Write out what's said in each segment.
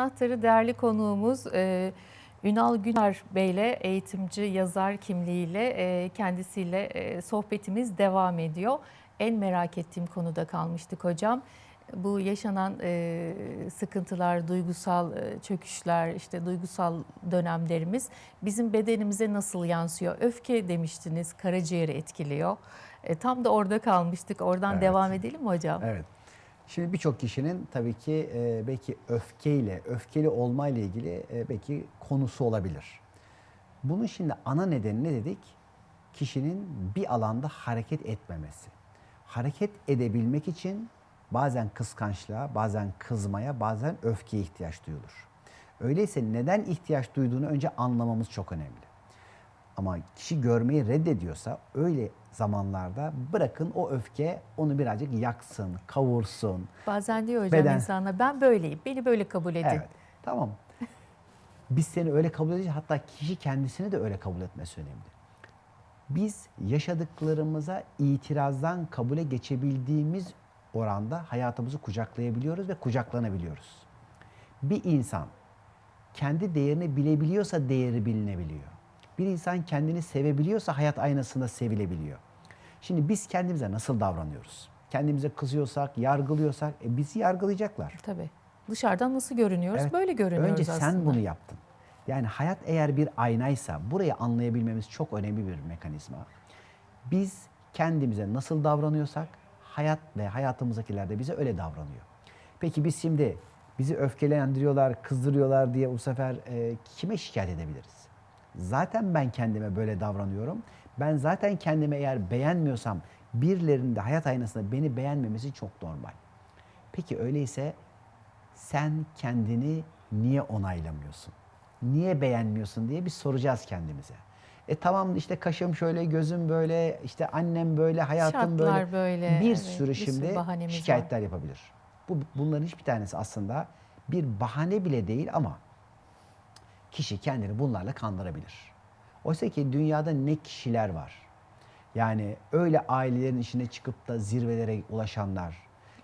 Anahtarı değerli konuğumuz e, Ünal Güner Bey'le eğitimci, yazar kimliğiyle e, kendisiyle e, sohbetimiz devam ediyor. En merak ettiğim konuda kalmıştık hocam. Bu yaşanan e, sıkıntılar, duygusal e, çöküşler, işte duygusal dönemlerimiz bizim bedenimize nasıl yansıyor? Öfke demiştiniz, karaciğeri etkiliyor. E, tam da orada kalmıştık. Oradan Evet. devam edelim mi hocam? Evet. Şimdi birçok kişinin tabii ki e, belki öfkeyle, öfkeli olmayla ilgili e, belki konusu olabilir. Bunun şimdi ana nedeni ne dedik? Kişinin bir alanda hareket etmemesi. Hareket edebilmek için bazen kıskançlığa, bazen kızmaya, bazen öfkeye ihtiyaç duyulur. Öyleyse neden ihtiyaç duyduğunu önce anlamamız çok önemli. Ama kişi görmeyi reddediyorsa öyle zamanlarda bırakın o öfke onu birazcık yaksın, kavursun. Bazen diyor hocam Beden- insana ben böyleyim, beni böyle kabul edin. Evet. Tamam. Biz seni öyle kabul edeceğiz. Hatta kişi kendisini de öyle kabul etmesi önemli. Biz yaşadıklarımıza itirazdan kabule geçebildiğimiz oranda hayatımızı kucaklayabiliyoruz ve kucaklanabiliyoruz. Bir insan kendi değerini bilebiliyorsa değeri bilinebiliyor. Bir insan kendini sevebiliyorsa hayat aynasında sevilebiliyor. Şimdi biz kendimize nasıl davranıyoruz? Kendimize kızıyorsak, yargılıyorsak e, bizi yargılayacaklar. Tabii. Dışarıdan nasıl görünüyoruz? Evet. Böyle görünüyoruz Önce aslında. sen bunu yaptın. Yani hayat eğer bir aynaysa burayı anlayabilmemiz çok önemli bir mekanizma. Biz kendimize nasıl davranıyorsak hayat ve hayatımızdakiler de bize öyle davranıyor. Peki biz şimdi bizi öfkelendiriyorlar, kızdırıyorlar diye bu sefer e, kime şikayet edebiliriz? Zaten ben kendime böyle davranıyorum. Ben zaten kendimi eğer beğenmiyorsam birilerinin de hayat aynasında beni beğenmemesi çok normal. Peki öyleyse sen kendini niye onaylamıyorsun? Niye beğenmiyorsun diye bir soracağız kendimize. E tamam işte kaşım şöyle, gözüm böyle, işte annem böyle, hayatım Şartlar böyle. böyle, Bir evet, sürü bir sürü şimdi bahanemiz var. şikayetler yapabilir. Bu bunların hiçbir tanesi aslında bir bahane bile değil ama kişi kendini bunlarla kandırabilir. Oysa ki dünyada ne kişiler var. Yani öyle ailelerin içine çıkıp da zirvelere ulaşanlar.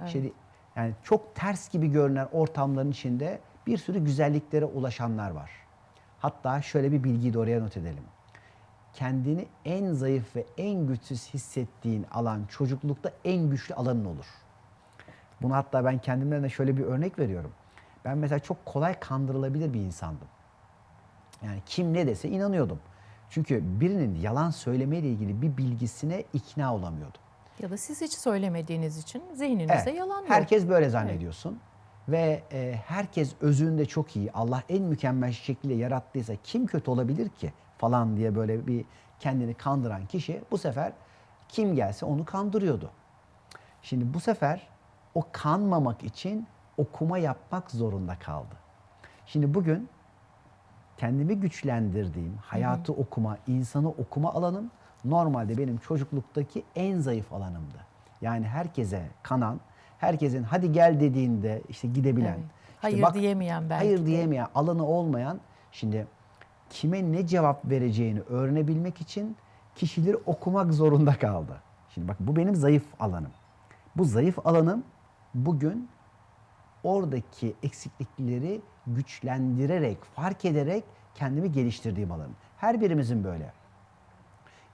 işte yani çok ters gibi görünen ortamların içinde bir sürü güzelliklere ulaşanlar var. Hatta şöyle bir bilgiyi de oraya not edelim. Kendini en zayıf ve en güçsüz hissettiğin alan çocuklukta en güçlü alanın olur. Bunu hatta ben kendimden de şöyle bir örnek veriyorum. Ben mesela çok kolay kandırılabilir bir insandım. Yani kim ne dese inanıyordum. Çünkü birinin yalan söylemeyle ilgili bir bilgisine ikna olamıyordum. Ya da siz hiç söylemediğiniz için zihninizde Evet, yalan yok. Herkes böyle zannediyorsun. Ve e, herkes özünde çok iyi. Allah en mükemmel şekilde yarattıysa kim kötü olabilir ki falan diye böyle bir kendini kandıran kişi bu sefer kim gelse onu kandırıyordu. Şimdi bu sefer o kanmamak için okuma yapmak zorunda kaldı. Şimdi bugün kendimi güçlendirdiğim, hayatı okuma, insanı okuma alanım normalde benim çocukluktaki en zayıf alanımdı. Yani herkese kanan, herkesin hadi gel dediğinde işte gidebilen. Evet. işte Hayır diyemeyen belki Hayır de. diyemeyen, alanı olmayan. Şimdi kime ne cevap vereceğini öğrenebilmek için kişileri okumak zorunda kaldı. Şimdi bak bu benim zayıf alanım. Bu zayıf alanım bugün oradaki eksiklikleri güçlendirerek, fark ederek kendimi geliştirdiğim alanım. Her birimizin böyle.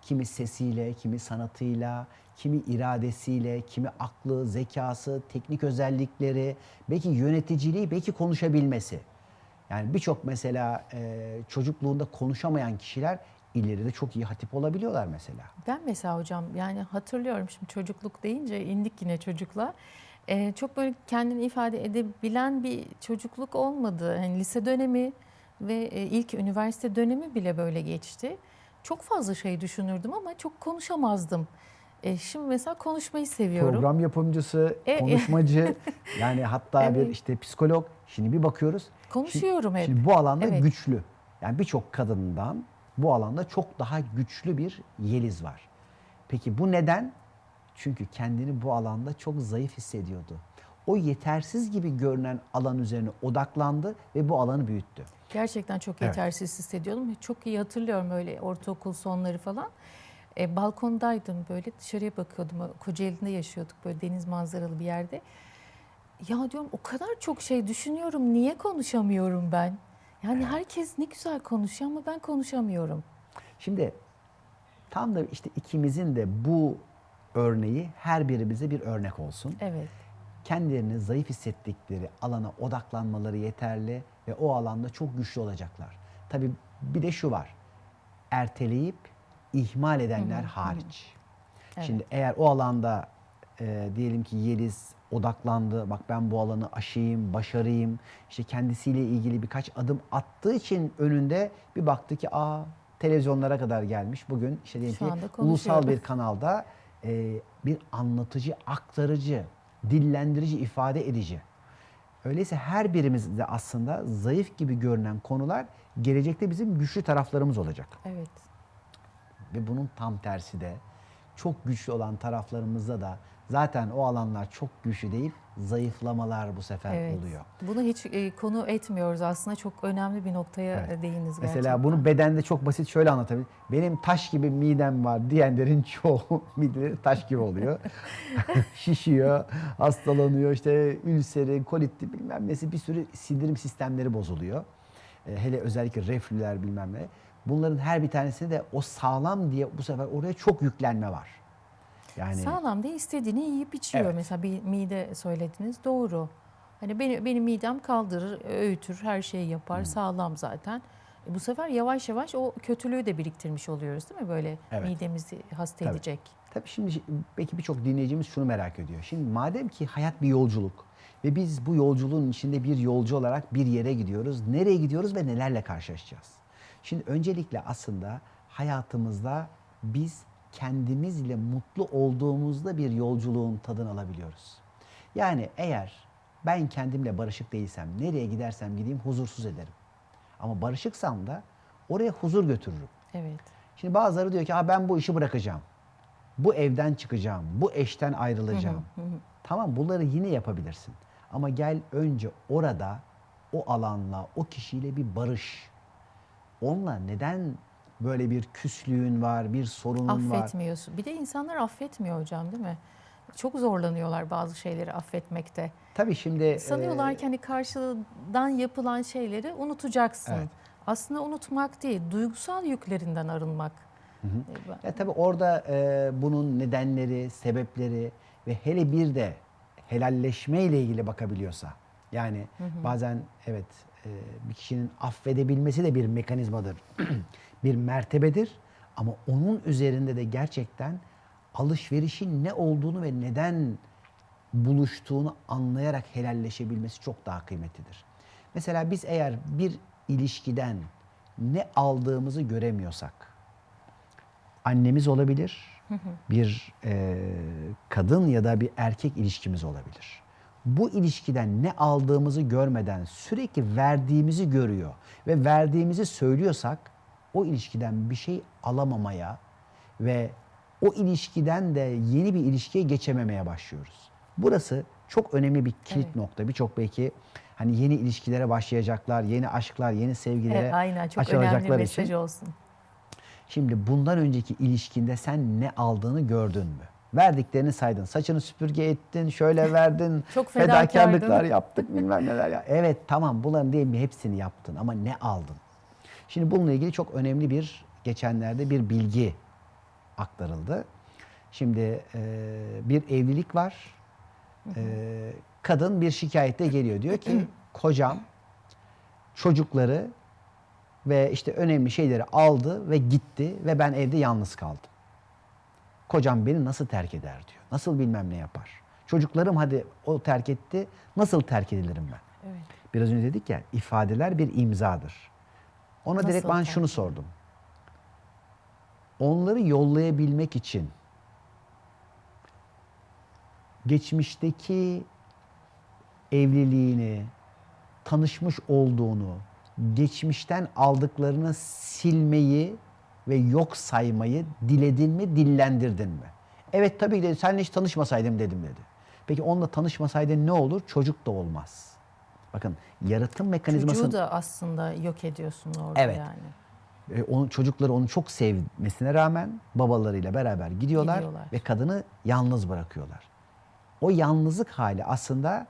Kimi sesiyle, kimi sanatıyla, kimi iradesiyle, kimi aklı, zekası, teknik özellikleri, belki yöneticiliği, belki konuşabilmesi. Yani birçok mesela e, çocukluğunda konuşamayan kişiler ileride çok iyi hatip olabiliyorlar mesela. Ben mesela hocam yani hatırlıyorum şimdi çocukluk deyince indik yine çocukla. Ee, çok böyle kendini ifade edebilen bir çocukluk olmadı. Yani lise dönemi ve e, ilk üniversite dönemi bile böyle geçti. Çok fazla şey düşünürdüm ama çok konuşamazdım. E, şimdi mesela konuşmayı seviyorum. Program yapımcısı, E- konuşmacı, yani hatta bir Evet. işte psikolog. Şimdi bir bakıyoruz. Konuşuyorum şimdi, hep. Şimdi bu alanda Evet. güçlü. Yani birçok kadından bu alanda çok daha güçlü bir Yeliz var. Peki bu neden? Çünkü kendini bu alanda çok zayıf hissediyordu. O yetersiz gibi görünen alan üzerine odaklandı ve bu alanı büyüttü. Gerçekten çok Evet. yetersiz hissediyordum. Çok iyi hatırlıyorum öyle ortaokul sonları falan. E, balkondaydım böyle dışarıya bakıyordum. Kocaeli'nde yaşıyorduk böyle deniz manzaralı bir yerde. Ya diyorum o kadar çok şey düşünüyorum. Niye konuşamıyorum ben? Yani herkes ne güzel konuşuyor ama ben konuşamıyorum. Şimdi tam da işte ikimizin de bu örneği her birimize bir örnek olsun. Evet. kendilerini zayıf hissettikleri alana odaklanmaları yeterli ve o alanda çok güçlü olacaklar. Tabii bir de şu var. Erteleyip ihmal edenler hariç. Şimdi eğer o alanda e, diyelim ki Yeliz odaklandı. Bak ben bu alanı aşayım, başarayım. İşte kendisiyle ilgili birkaç adım attığı için önünde bir baktı ki aa televizyonlara kadar gelmiş. Bugün işte diyelim ki ulusal bir kanalda e, bir anlatıcı, aktarıcı, dillendirici, ifade edici. Öyleyse her birimizde aslında zayıf gibi görünen konular gelecekte bizim güçlü taraflarımız olacak. Evet. Ve bunun tam tersi de çok güçlü olan taraflarımızda da zaten o alanlar çok güçlü değil, zayıflamalar bu sefer Evet. oluyor. Bunu hiç e, konu etmiyoruz aslında. Çok önemli bir noktaya Evet. değiniz Mesela gerçekten. bunu bedende çok basit şöyle anlatabilirim. Benim taş gibi midem var diyenlerin çoğu mideleri taş gibi oluyor. Şişiyor, hastalanıyor, işte ülseri, kolitti bilmem nesi bir sürü sindirim sistemleri bozuluyor. E, hele özellikle reflüler bilmem ne. Bunların her bir tanesinde de o sağlam diye bu sefer oraya çok yüklenme var. Yani Sağlam değil istediğini yiyip içiyor. Evet. Mesela bir mide söylediniz doğru. Hani benim, benim midem kaldırır, öğütür, her şeyi yapar. Sağlam zaten. E bu sefer yavaş yavaş o kötülüğü de biriktirmiş oluyoruz değil mi? Böyle Evet. midemizi hasta Tabii. edecek. Tabii şimdi belki birçok dinleyicimiz şunu merak ediyor. Şimdi madem ki hayat bir yolculuk ve biz bu yolculuğun içinde bir yolcu olarak bir yere gidiyoruz. Nereye gidiyoruz ve nelerle karşılaşacağız? Şimdi öncelikle aslında hayatımızda biz kendimizle mutlu olduğumuzda bir yolculuğun tadını alabiliyoruz. Yani eğer ben kendimle barışık değilsem, nereye gidersem gideyim huzursuz ederim. Ama barışıksam da oraya huzur götürürüm. Evet. Şimdi bazıları diyor ki "Aa, ben bu işi bırakacağım. Bu evden çıkacağım. Bu eşten ayrılacağım. Tamam bunları yine yapabilirsin. Ama gel önce orada o alanla, o kişiyle bir barış. Onunla neden böyle bir küslüğün var, bir sorunun var? Affetmiyorsun. Bir de insanlar affetmiyor hocam değil mi? Çok zorlanıyorlar bazı şeyleri affetmekte. Tabii şimdi Sanıyorlar e, ki hani karşıdan yapılan şeyleri unutacaksın. Evet. Aslında unutmak değil, duygusal yüklerinden arınmak. E, ben- Ya tabii orada e, bunun nedenleri, sebepleri ve hele bir de helalleşme ile ilgili bakabiliyorsa. Yani bazen evet e, bir kişinin affedebilmesi de bir mekanizmadır. bir mertebedir ama onun üzerinde de gerçekten alışverişin ne olduğunu ve neden buluştuğunu anlayarak helalleşebilmesi çok daha kıymetlidir. Mesela biz eğer bir ilişkiden ne aldığımızı göremiyorsak, annemiz olabilir, bir e, kadın ya da bir erkek ilişkimiz olabilir. Bu ilişkiden ne aldığımızı görmeden sürekli verdiğimizi görüyor ve verdiğimizi söylüyorsak o ilişkiden bir şey alamamaya ve o ilişkiden de yeni bir ilişkiye geçememeye başlıyoruz. Burası çok önemli bir kilit Evet. nokta. Birçok belki hani yeni ilişkilere başlayacaklar, yeni aşklar, yeni sevgilere Evet, aynen çok önemli açılacaklar mesaj için. olsun. Şimdi bundan önceki ilişkinde sen ne aldığını gördün mü? Verdiklerini saydın. Saçını süpürge ettin, şöyle verdin. Çok fedakarlıklar yaptık bilmem neler ya. Evet tamam bunların mi hepsini yaptın ama ne aldın? Şimdi bununla ilgili çok önemli bir geçenlerde bir bilgi aktarıldı. Şimdi e, bir evlilik var. E, kadın bir şikayette geliyor. Diyor ki kocam çocukları ve işte önemli şeyleri aldı ve gitti ve ben evde yalnız kaldım. Kocam beni nasıl terk eder diyor. Nasıl bilmem ne yapar. Çocuklarım hadi o terk etti. Nasıl terk edilirim ben? Evet. Biraz önce dedik ya ifadeler bir imzadır. Ona Nasıl direkt ben şunu sordum. Onları yollayabilmek için geçmişteki evliliğini, tanışmış olduğunu, geçmişten aldıklarını silmeyi ve yok saymayı diledin mi, dillendirdin mi? Evet tabii dedi, seninle hiç tanışmasaydım dedim dedi. Peki onunla tanışmasaydın ne olur? Çocuk da olmaz. Bakın yaratım mekanizması... Çocuğu da aslında yok ediyorsun orada Evet. yani. E, onun çocukları onu çok sevmesine rağmen babalarıyla beraber gidiyorlar, Gidiyorlar. ve kadını yalnız bırakıyorlar. O yalnızlık hali aslında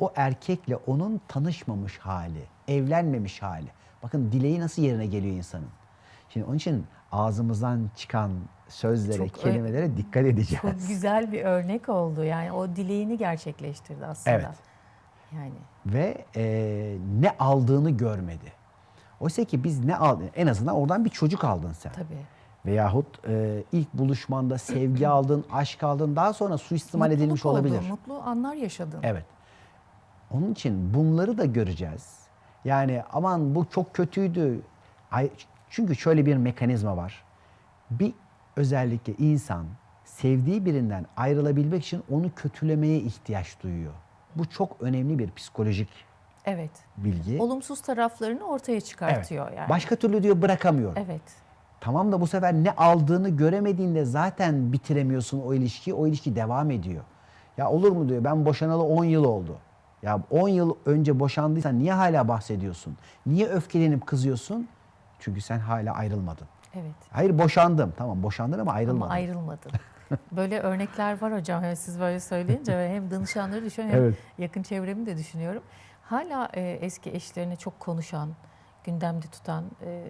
o erkekle onun tanışmamış hali, evlenmemiş hali. Bakın dileği nasıl yerine geliyor insanın. Şimdi onun için ağzımızdan çıkan sözlere, Çok kelimelere dikkat edeceğiz. Çok güzel bir örnek oldu. Yani o dileğini gerçekleştirdi aslında. Evet. Yani Ve e, ne aldığını görmedi. Oysa ki biz ne aldın? En azından oradan bir çocuk aldın sen. tabii. Veyahut e, ilk buluşmanda sevgi aldın, aşk aldın. Daha sonra suistimal Mutluluk edilmiş oldu, olabilir. Mutlu anlar yaşadın. Evet. Onun için bunları da göreceğiz. Yani aman bu çok kötüydü. Ay, çünkü şöyle bir mekanizma var. Bir özellikle insan sevdiği birinden ayrılabilmek için onu kötülemeye ihtiyaç duyuyor. Bu çok önemli bir psikolojik Evet. bilgi. Olumsuz taraflarını ortaya Evet. çıkartıyor yani. Başka türlü diyor bırakamıyorum. Evet. Tamam da bu sefer ne aldığını göremediğinde zaten bitiremiyorsun o ilişkiyi. O ilişki devam ediyor. Ya olur mu diyor ben boşanalı 10 yıl oldu. Ya 10 yıl önce boşandıysan niye hala bahsediyorsun? Niye öfkelenip kızıyorsun? Çünkü sen hala ayrılmadın. Evet. Hayır boşandım. Tamam boşandın ama ayrılmadın. Ama ayrılmadın. Böyle örnekler var hocam. Yani siz böyle söyleyince hem danışanları düşünüyorum hem Evet. yakın çevremi de düşünüyorum. Hala e, eski eşlerini çok konuşan, gündemde tutan e,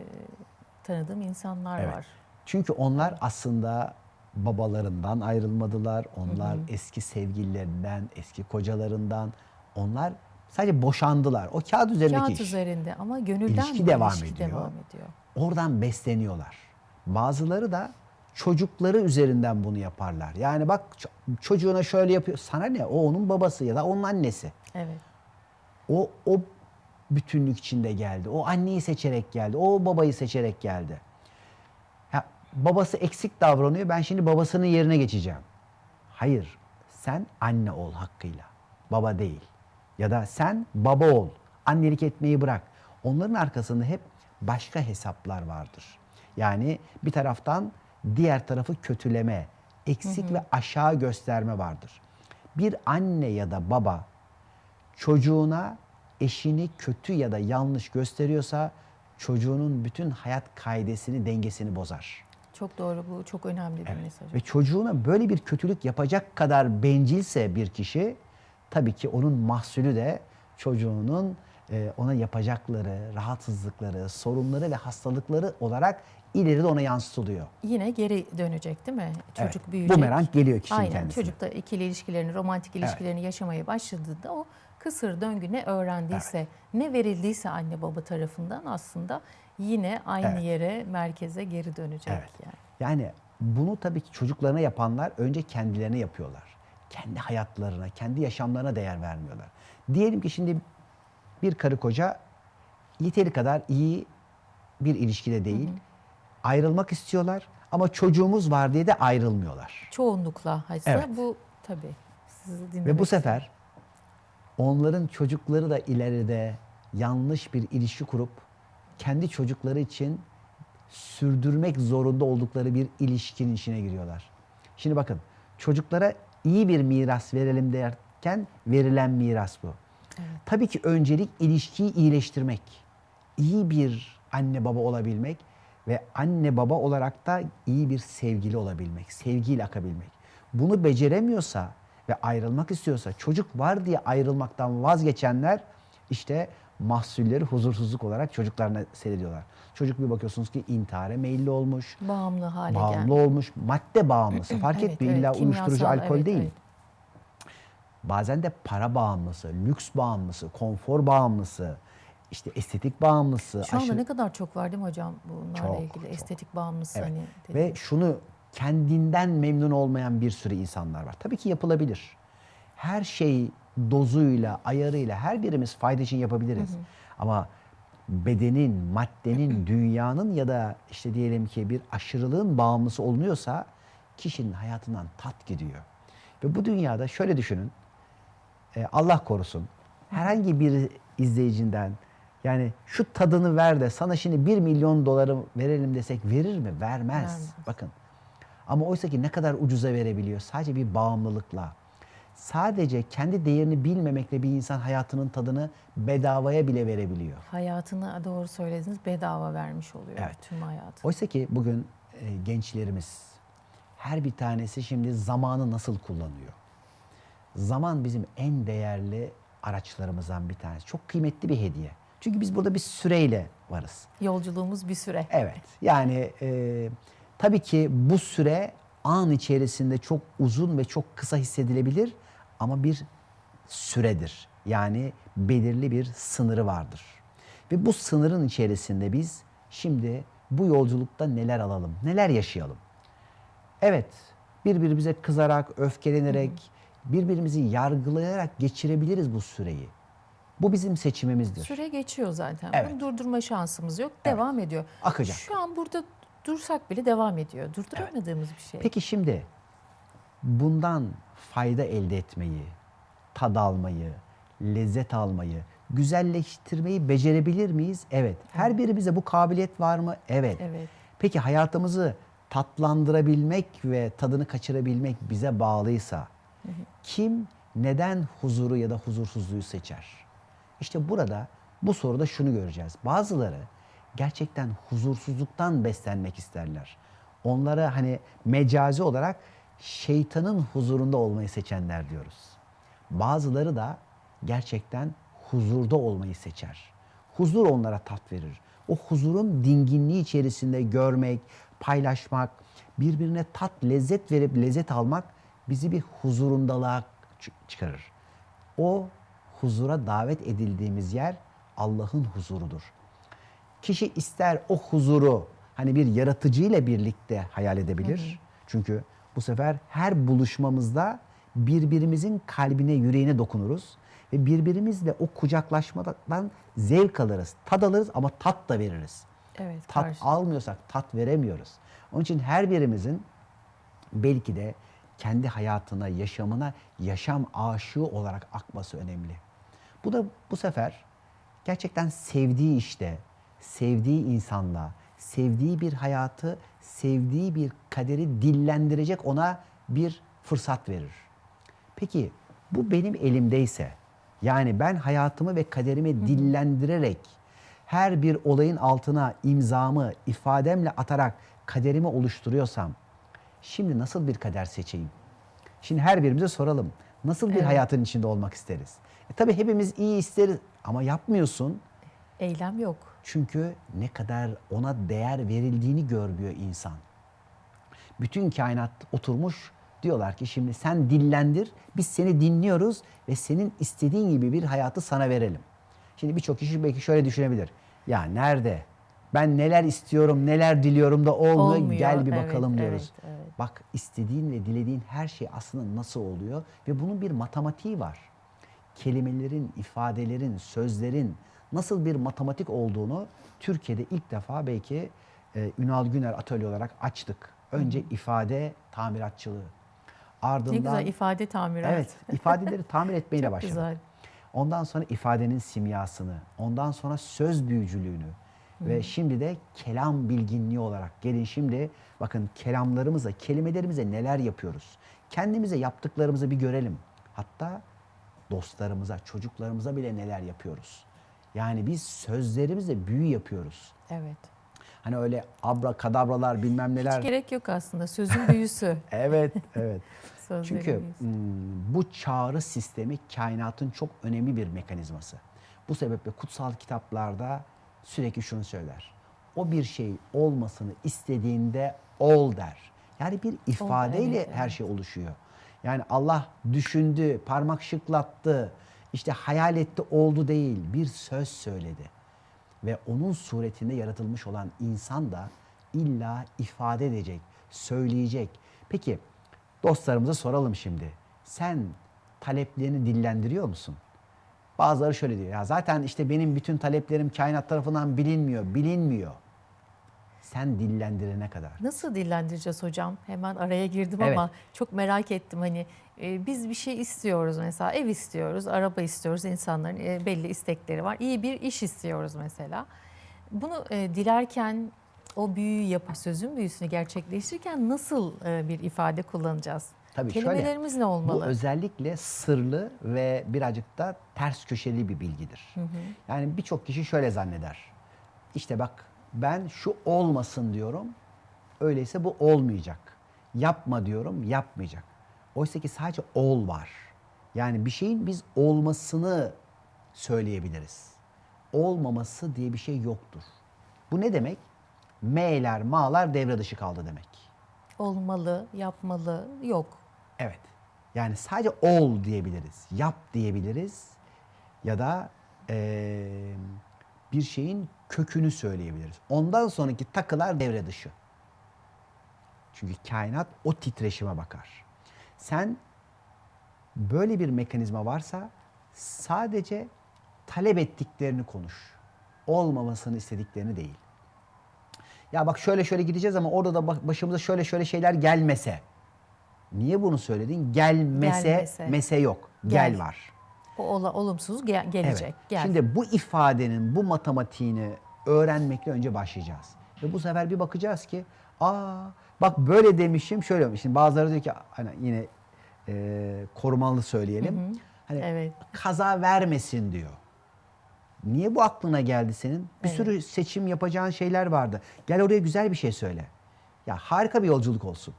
tanıdığım insanlar Evet. var. Çünkü onlar aslında babalarından ayrılmadılar. Onlar eski sevgililerinden, eski kocalarından. Onlar sadece boşandılar. O kağıt üzerindeki Kağıt iş. üzerinde ama gönülden İlişki devam ilişki ediyor. devam ediyor. Oradan besleniyorlar. Bazıları da çocukları üzerinden bunu yaparlar. Yani bak çocuğuna şöyle yapıyor. Sana ne? O onun babası ya da onun annesi. Evet. O o bütünlük içinde geldi. O anneyi seçerek geldi. O babayı seçerek geldi. Ya, babası eksik davranıyor. Ben şimdi babasının yerine geçeceğim. Hayır. Sen anne ol hakkıyla. Baba değil. Ya da sen baba ol. Annelik etmeyi bırak. Onların arkasında hep başka hesaplar vardır. Yani bir taraftan diğer tarafı kötüleme, eksik ve aşağı gösterme vardır. Bir anne ya da baba çocuğuna eşini kötü ya da yanlış gösteriyorsa çocuğunun bütün hayat kaidesini, dengesini bozar. Çok doğru bu çok önemli bir mesaj. Ve çocuğuna böyle bir kötülük yapacak kadar bencilse bir kişi tabii ki onun mahsulü de çocuğunun e, ona yapacakları, rahatsızlıkları, sorunları ve hastalıkları olarak ileride ona yansıtılıyor. Yine geri dönecek değil mi? Çocuk Evet, büyüyecek. bumerang geliyor kişinin Aynen. kendisine. Çocuk da ikili ilişkilerini, romantik ilişkilerini yaşamaya başladığında o kısır döngü ne öğrendiyse, ne verildiyse anne baba tarafından aslında yine aynı Evet. yere, merkeze geri dönecek Evet. yani. Yani bunu tabii ki çocuklarına yapanlar önce kendilerine yapıyorlar. Kendi hayatlarına, kendi yaşamlarına değer vermiyorlar. Diyelim ki şimdi bir karı koca yeteri kadar iyi bir ilişkide değil. Ayrılmak istiyorlar ama çocuğumuz var diye de ayrılmıyorlar. Çoğunlukla haysa Evet. bu tabii sizi Ve bu sefer onların çocukları da ileride yanlış bir ilişki kurup kendi çocukları için sürdürmek zorunda oldukları bir ilişkinin içine giriyorlar. Şimdi bakın çocuklara iyi bir miras verelim derken verilen miras bu. Tabii ki öncelik ilişkiyi iyileştirmek. iyi bir anne baba olabilmek ve anne baba olarak da iyi bir sevgili olabilmek, sevgiyle akabilmek. Bunu beceremiyorsa ve ayrılmak istiyorsa çocuk var diye ayrılmaktan vazgeçenler işte mahsulleri huzursuzluk olarak çocuklarına seyrediyorlar. Çocuk bir bakıyorsunuz ki intihara meyilli olmuş, bağımlı hale bağımlı geldi. olmuş, madde bağımlısı. Fark Evet, etmiyor evet, illa uyuşturucu, kimyasal, alkol evet, değil. evet. Bazen de para bağımlısı, lüks bağımlısı, konfor bağımlısı, işte estetik bağımlısı. Şu anda aşırı- ne kadar çok var değil mi hocam bunlarla Çok, ilgili çok. estetik bağımlısı Evet. hani Ve dediğiniz. şunu kendinden memnun olmayan bir sürü insanlar var. Tabii ki yapılabilir. Her şey dozuyla, ayarıyla her birimiz fayda için yapabiliriz. Ama bedenin, maddenin, dünyanın ya da işte diyelim ki bir aşırılığın bağımlısı olunuyorsa kişinin hayatından tat gidiyor. Ve bu dünyada şöyle düşünün. e, Allah korusun. Herhangi bir izleyicinden yani şu tadını ver de sana şimdi 1 milyon doları verelim desek verir mi? Vermez. Vermez. Bakın. Ama oysa ki ne kadar ucuza verebiliyor? Sadece bir bağımlılıkla. Sadece kendi değerini bilmemekle bir insan hayatının tadını bedavaya bile verebiliyor. Hayatını doğru söylediniz bedava vermiş oluyor Evet. tüm hayatı. Oysa ki bugün e, gençlerimiz her bir tanesi şimdi zamanı nasıl kullanıyor? Zaman bizim en değerli araçlarımızdan bir tanesi. Çok kıymetli bir hediye. Çünkü biz burada bir süreyle varız. Yolculuğumuz bir süre. Evet. Yani e, tabii ki bu süre an içerisinde çok uzun ve çok kısa hissedilebilir ama bir süredir. Yani belirli bir sınırı vardır. Ve bu sınırın içerisinde biz şimdi bu yolculukta neler alalım, neler yaşayalım? Evet, birbirimize kızarak, öfkelenerek, birbirimizi yargılayarak geçirebiliriz bu süreyi. Bu bizim seçimimizdir. Süre geçiyor zaten. Evet. Bunu durdurma şansımız yok. Evet. Devam ediyor. Akacak. Şu an burada dursak bile devam ediyor. Durduramadığımız bir şey. Peki şimdi bundan fayda elde etmeyi, tad almayı, lezzet almayı, güzelleştirmeyi becerebilir miyiz? Evet. Her birimize bu kabiliyet var mı? Evet. Evet. Peki hayatımızı tatlandırabilmek ve tadını kaçırabilmek bize bağlıysa kim neden huzuru ya da huzursuzluğu seçer? İşte burada bu soruda şunu göreceğiz. Bazıları gerçekten huzursuzluktan beslenmek isterler. Onlara hani mecazi olarak şeytanın huzurunda olmayı seçenler diyoruz. Bazıları da gerçekten huzurda olmayı seçer. Huzur onlara tat verir. O huzurun dinginliği içerisinde görmek, paylaşmak, birbirine tat, lezzet verip lezzet almak bizi bir huzurundalığa çı- çıkarır. O huzura davet edildiğimiz yer Allah'ın huzurudur. Kişi ister o huzuru hani bir yaratıcıyla birlikte hayal edebilir. Çünkü bu sefer her buluşmamızda birbirimizin kalbine, yüreğine dokunuruz ve birbirimizle o kucaklaşmadan zevk alırız, tad alırız ama tat da veririz. Evet. Tat karşı- almıyorsak tat veremiyoruz. Onun için her birimizin belki de kendi hayatına, yaşamına yaşam aşığı olarak akması önemli. Bu da bu sefer gerçekten sevdiği işte, sevdiği insanla, sevdiği bir hayatı, sevdiği bir kaderi dillendirecek ona bir fırsat verir. Peki bu benim elimdeyse, yani ben hayatımı ve kaderimi dillendirerek her bir olayın altına imzamı, ifademle atarak kaderimi oluşturuyorsam, şimdi nasıl bir kader seçeyim? Şimdi her birimize soralım. Nasıl bir Evet. hayatın içinde olmak isteriz? E tabii hepimiz iyi isteriz ama yapmıyorsun. Eylem yok. Çünkü ne kadar ona değer verildiğini görmüyor insan. Bütün kainat oturmuş diyorlar ki şimdi sen dillendir, biz seni dinliyoruz ve senin istediğin gibi bir hayatı sana verelim. Şimdi birçok kişi belki şöyle düşünebilir. Ya nerede? Ben neler istiyorum, neler diliyorum da olmuyor. Olmuyor. Gel bir Evet, bakalım diyoruz. evet, evet. Bak istediğin ve dilediğin her şey aslında nasıl oluyor ve bunun bir matematiği var. Kelimelerin, ifadelerin, sözlerin nasıl bir matematik olduğunu Türkiye'de ilk defa belki e, Ünal Güner atölye olarak açtık. Önce ifade tamiratçılığı. Ardından Ne güzel ifade tamirat. Evet, ifadeleri tamir etmeyle başladık. güzel. Ondan sonra ifadenin simyasını, ondan sonra söz büyücülüğünü ve şimdi de kelam bilginliği olarak gelin şimdi bakın kelamlarımıza, kelimelerimize neler yapıyoruz. Kendimize yaptıklarımızı bir görelim. Hatta dostlarımıza, çocuklarımıza bile neler yapıyoruz. Yani biz sözlerimizle büyü yapıyoruz. Evet. Hani öyle abra kadabralar bilmem neler. Hiç gerek yok aslında. Sözün büyüsü. Evet, evet. Çünkü hmm, bu çağrı sistemi kainatın çok önemli bir mekanizması. Bu sebeple kutsal kitaplarda sürekli şunu söyler. O bir şey olmasını istediğinde ol der. Yani bir ifadeyle evet, her şey oluşuyor. Yani Allah düşündü, parmak şıklattı, işte hayal etti oldu değil, bir söz söyledi. Ve onun suretinde yaratılmış olan insan da illa ifade edecek, söyleyecek. Peki dostlarımıza soralım şimdi. Sen taleplerini dillendiriyor musun? Bazıları şöyle diyor. Ya zaten işte benim bütün taleplerim kainat tarafından bilinmiyor, bilinmiyor. Sen dillendirene kadar. Nasıl dillendireceğiz hocam? Hemen araya girdim Evet. ama çok merak ettim. Hani e, biz bir şey istiyoruz mesela, ev istiyoruz, araba istiyoruz. İnsanların e, belli istekleri var. İyi bir iş istiyoruz mesela. Bunu e, dilerken o büyüyü yapıp sözün büyüsünü gerçekleştirirken nasıl e, bir ifade kullanacağız? Tabii şöyle, Kelimelerimiz ne olmalı? Bu özellikle sırlı ve birazcık da ters köşeli bir bilgidir. Yani birçok kişi şöyle zanneder. İşte bak ben şu olmasın diyorum. Öyleyse bu olmayacak. Yapma diyorum, yapmayacak. Oysa ki sadece ol var. Yani bir şeyin biz olmasını söyleyebiliriz. Olmaması diye bir şey yoktur. Bu ne demek? M'ler, ma'lar devre dışı kaldı demek. Olmalı, yapmalı, yok. Evet. Yani sadece ol diyebiliriz, yap diyebiliriz ya da eee, bir şeyin kökünü söyleyebiliriz. Ondan sonraki takılar devre dışı. Çünkü kainat o titreşime bakar. Sen böyle bir mekanizma varsa sadece talep ettiklerini konuş. Olmamasını istediklerini değil. Ya bak şöyle şöyle gideceğiz ama orada da başımıza şöyle şöyle şeyler gelmese. Niye bunu söyledin? Gelmese, Gelmese. mese yok. Gel, Gel. var. Olumsuz ge- gelecek. Evet. Gel. Şimdi bu ifadenin, bu matematiğini öğrenmekle önce başlayacağız. Ve bu sefer bir bakacağız ki, aa bak böyle demişim, şöyle demişim. Şimdi bazıları diyor ki, hani yine e, korumalı söyleyelim. Hani Evet. kaza vermesin diyor. Niye bu aklına geldi senin? Bir Evet. sürü seçim yapacağın şeyler vardı. Gel oraya güzel bir şey söyle. Ya harika bir yolculuk olsun.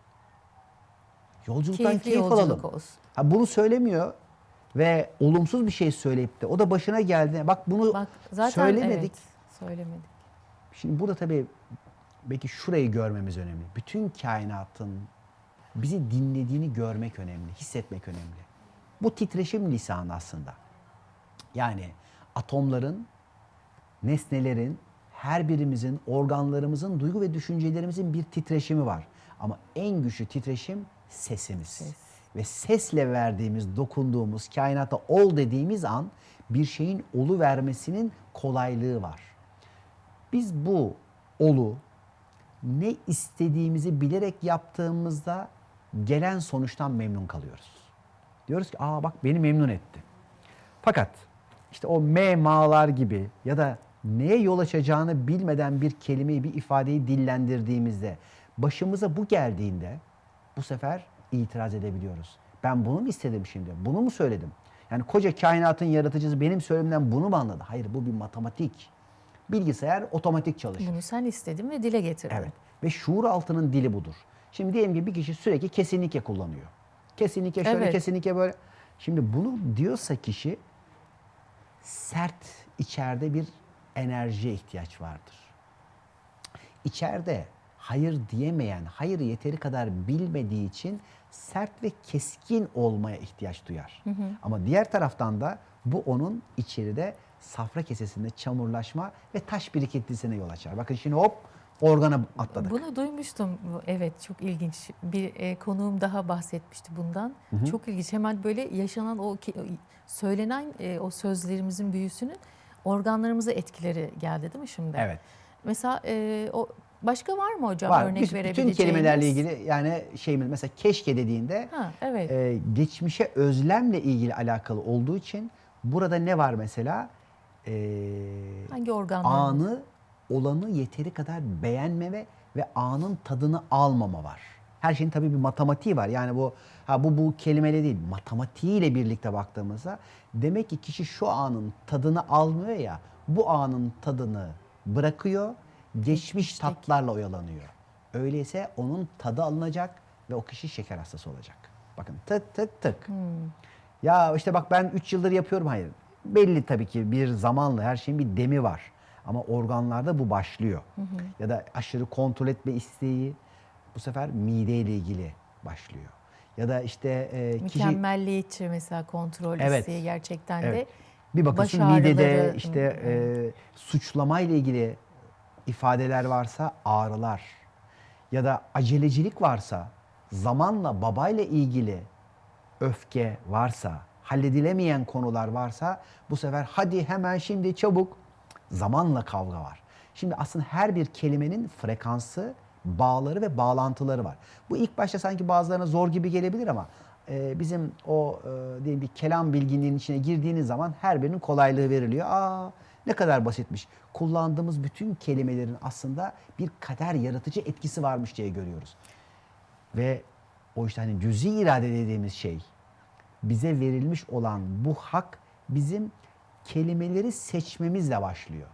Yolculuktan Keyifli keyif yolculuk alalım. olsun. Ha, bunu söylemiyor ve olumsuz bir şey söyleyip de o da başına geldi. Bak bunu Bak zaten söylemedik. evet, söylemedik. Şimdi burada tabii belki şurayı görmemiz önemli. Bütün kainatın bizi dinlediğini görmek önemli, hissetmek önemli. Bu titreşim lisanı aslında. Yani atomların, nesnelerin, her birimizin, organlarımızın, duygu ve düşüncelerimizin bir titreşimi var. Ama en güçlü titreşim sesimiz. Ses. Ve sesle verdiğimiz, dokunduğumuz, kainata ol dediğimiz an bir şeyin olu vermesinin kolaylığı var. Biz bu olu ne istediğimizi bilerek yaptığımızda gelen sonuçtan memnun kalıyoruz. Diyoruz ki aa bak beni memnun etti. Fakat işte o me ma'lar gibi ya da neye yol açacağını bilmeden bir kelimeyi, bir ifadeyi dillendirdiğimizde başımıza bu geldiğinde bu sefer itiraz edebiliyoruz. Ben bunu mu istedim şimdi? Bunu mu söyledim? Yani koca kainatın yaratıcısı benim söylemden bunu mu anladı? Hayır bu bir matematik. Bilgisayar otomatik çalışır. Bunu sen istedin ve dile getirdin. Evet. Ve şuur altının dili budur. Şimdi diyelim ki bir kişi sürekli kesinlikle kullanıyor. Kesinlikle şöyle, Evet. kesinlikle böyle. Şimdi bunu diyorsa kişi sert içeride bir enerjiye ihtiyaç vardır. İçeride hayır diyemeyen, hayır yeteri kadar bilmediği için sert ve keskin olmaya ihtiyaç duyar. Ama diğer taraftan da bu onun içeride safra kesesinde çamurlaşma ve taş birikintisine yol açar. Bakın şimdi hop organa atladık. Bunu duymuştum. Evet çok ilginç. Bir e, konuğum daha bahsetmişti bundan. Çok ilginç. Hemen böyle yaşanan o söylenen e, o sözlerimizin büyüsünün organlarımıza etkileri geldi değil mi şimdi? Evet. Mesela e, o başka var mı hocam Var. örnek Bütün- verebileceğiniz? Bütün kelimelerle ilgili yani şeyimiz mesela keşke dediğinde Ha evet. e, geçmişe özlemle ilgili alakalı olduğu için burada ne var mesela? E, Hangi organlarımız? anı olanı yeteri kadar beğenmeme ve anın tadını almama var. Her şeyin tabii bir matematiği var. Yani bu ha bu bu kelimeyle değil, matematiğiyle birlikte baktığımızda demek ki kişi şu anın tadını almıyor ya. Bu anın tadını bırakıyor, geçmiş tatlarla oyalanıyor. Öyleyse onun tadı alınacak ve o kişi şeker hastası olacak. Bakın tık tık tık. Ya işte bak ben 3 yıldır yapıyorum. Hayır. Belli tabii ki bir zamanla her şeyin bir demi var. Ama organlarda bu başlıyor. Ya da aşırı kontrol etme isteği bu sefer mideyle ilgili başlıyor. Ya da işte e, kişi Mükemmelliyetçi mesela kontrol Evet. isteği gerçekten Evet. de bir bakıyorsun baş midede ağrıları, işte e, suçlamayla ilgili ifadeler varsa ağrılar ya da acelecilik varsa zamanla babayla ilgili öfke varsa halledilemeyen konular varsa bu sefer hadi hemen şimdi çabuk zamanla kavga var. Şimdi aslında her bir kelimenin frekansı, bağları ve bağlantıları var. Bu ilk başta sanki bazılarına zor gibi gelebilir ama e, bizim o e, diyelim bir kelam bilginliğinin içine girdiğiniz zaman her birinin kolaylığı veriliyor. Aa ne kadar basitmiş. Kullandığımız bütün kelimelerin aslında bir kader yaratıcı etkisi varmış diye görüyoruz. Ve o işte hani cüzi irade dediğimiz şey bize verilmiş olan bu hak bizim kelimeleri seçmemizle başlıyor.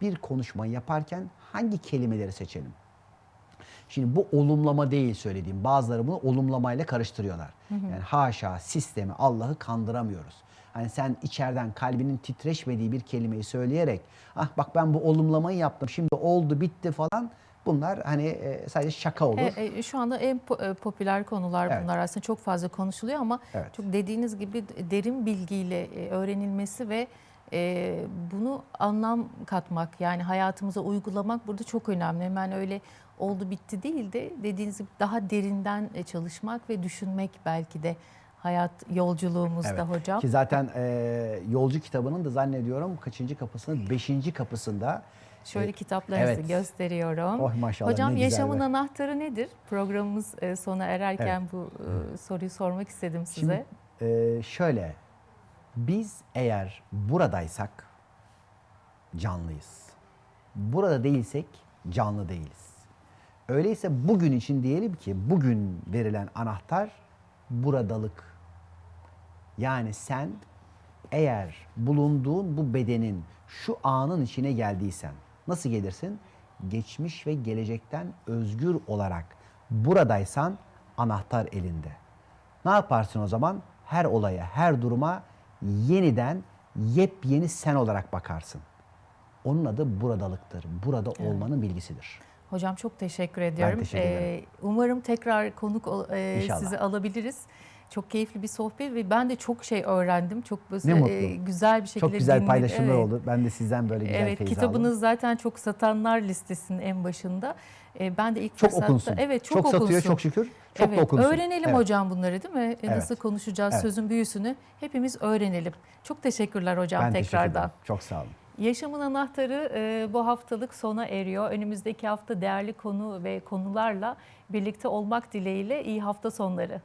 Bir konuşma yaparken hangi kelimeleri seçelim? Şimdi bu olumlama değil söylediğim. Bazıları bunu olumlamayla karıştırıyorlar. Yani haşa sistemi Allah'ı kandıramıyoruz. Hani sen içeriden kalbinin titreşmediği bir kelimeyi söyleyerek ah bak ben bu olumlamayı yaptım şimdi oldu bitti falan bunlar hani e, sadece şaka olur. E, e, şu anda en po- e, popüler konular Evet. bunlar aslında çok fazla konuşuluyor ama Evet. çok dediğiniz gibi derin bilgiyle e, öğrenilmesi ve e, bunu anlam katmak yani hayatımıza uygulamak burada çok önemli. Hemen öyle oldu bitti değil de dediğiniz gibi daha derinden e, çalışmak ve düşünmek belki de hayat yolculuğumuzda Evet. hocam. Ki zaten e, yolcu kitabının da zannediyorum kaçıncı kapısının beşinci kapısında Şöyle e, kitaplarınızı evet. gösteriyorum. Oh maşallah, Hocam yaşamın be. anahtarı nedir? Programımız e, sona ererken bu e, soruyu sormak istedim size. Şimdi e, şöyle biz eğer buradaysak canlıyız. Burada değilsek canlı değiliz. Öyleyse bugün için diyelim ki bugün verilen anahtar buradalık. Yani sen eğer bulunduğun bu bedenin şu anın içine geldiysen nasıl gelirsin? Geçmiş ve gelecekten özgür olarak buradaysan anahtar elinde. Ne yaparsın o zaman? Her olaya, her duruma yeniden yepyeni sen olarak bakarsın. Onun adı buradalıktır. Burada olmanın bilgisidir. Hocam çok teşekkür ediyorum. teşekkür ederim. Ee, umarım tekrar konuk e, İnşallah. sizi alabiliriz. Çok keyifli bir sohbet ve ben de çok şey öğrendim. Çok böyle, Ne mutlu. e, güzel bir şekilde Çok güzel dinledim. paylaşımlar Evet. oldu. Ben de sizden böyle güzel Evet, feyiz kitabınız aldım. zaten çok satanlar listesinin en başında. Ee, ben de ilk Çok fırsatta okunsun. evet çok, çok okunsun. satıyor çok şükür. Çok evet, okunsun. Öğrenelim Evet. hocam bunları değil mi? E, Evet. Nasıl konuşacağız, Evet. sözün büyüsünü hepimiz öğrenelim. Çok teşekkürler hocam Ben teşekkür tekrardan. ederim. Çok sağ olun. Yaşamın anahtarı e, bu haftalık sona eriyor. Önümüzdeki hafta değerli konu ve konularla birlikte olmak dileğiyle iyi hafta sonları.